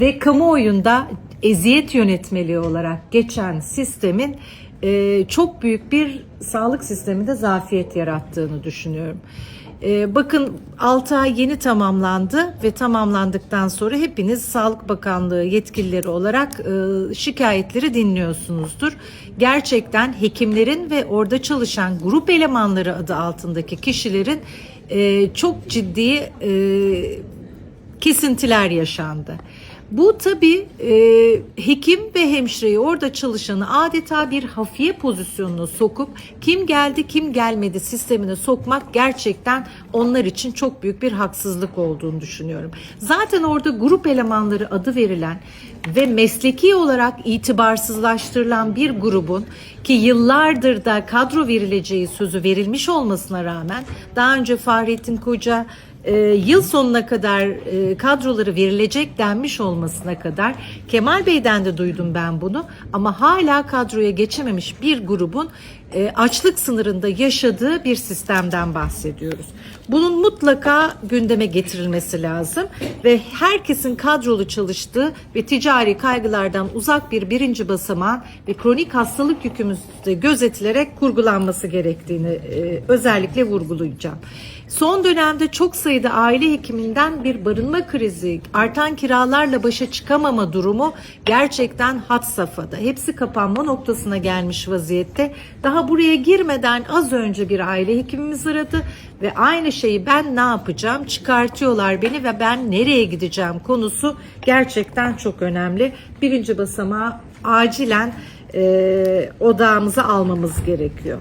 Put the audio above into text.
ve kamuoyunda eziyet yönetmeliği olarak geçen sistemin e, çok büyük bir sağlık sisteminde zafiyet yarattığını düşünüyorum. E, bakın 6 ay yeni tamamlandı ve tamamlandıktan sonra hepiniz Sağlık Bakanlığı yetkilileri olarak e, şikayetleri dinliyorsunuzdur. Gerçekten hekimlerin ve orada çalışan grup elemanları adı altındaki kişilerin e, çok ciddi e, kesintiler yaşandı. Bu tabii e, hekim ve hemşireyi orada çalışanı adeta bir hafiye pozisyonuna sokup kim geldi kim gelmedi sistemine sokmak gerçekten onlar için çok büyük bir haksızlık olduğunu düşünüyorum. Zaten orada grup elemanları adı verilen ve mesleki olarak itibarsızlaştırılan bir grubun ki yıllardır da kadro verileceği sözü verilmiş olmasına rağmen daha önce Fahrettin Koca e, yıl sonuna kadar e, kadroları verilecek denmiş olmasına kadar Kemal Bey'den de duydum ben bunu ama hala kadroya geçememiş bir grubun e, açlık sınırında yaşadığı bir sistemden bahsediyoruz. Bunun mutlaka gündeme getirilmesi lazım ve herkesin kadrolu çalıştığı ve ticari kaygılardan uzak bir birinci basamağın ve kronik hastalık yükümüzü de gözetilerek kurgulanması gerektiğini e, özellikle vurgulayacağım. Son dönemde çok sayıda aile hekiminden bir barınma krizi, artan kiralarla başa çıkamama durumu gerçekten had safhada. Hepsi kapanma noktasına gelmiş vaziyette. Daha buraya girmeden az önce bir aile hekimimiz aradı ve aynı şeyi ben ne yapacağım çıkartıyorlar beni ve ben nereye gideceğim konusu gerçekten çok önemli. Birinci basamağı acilen e, odağımıza almamız gerekiyor.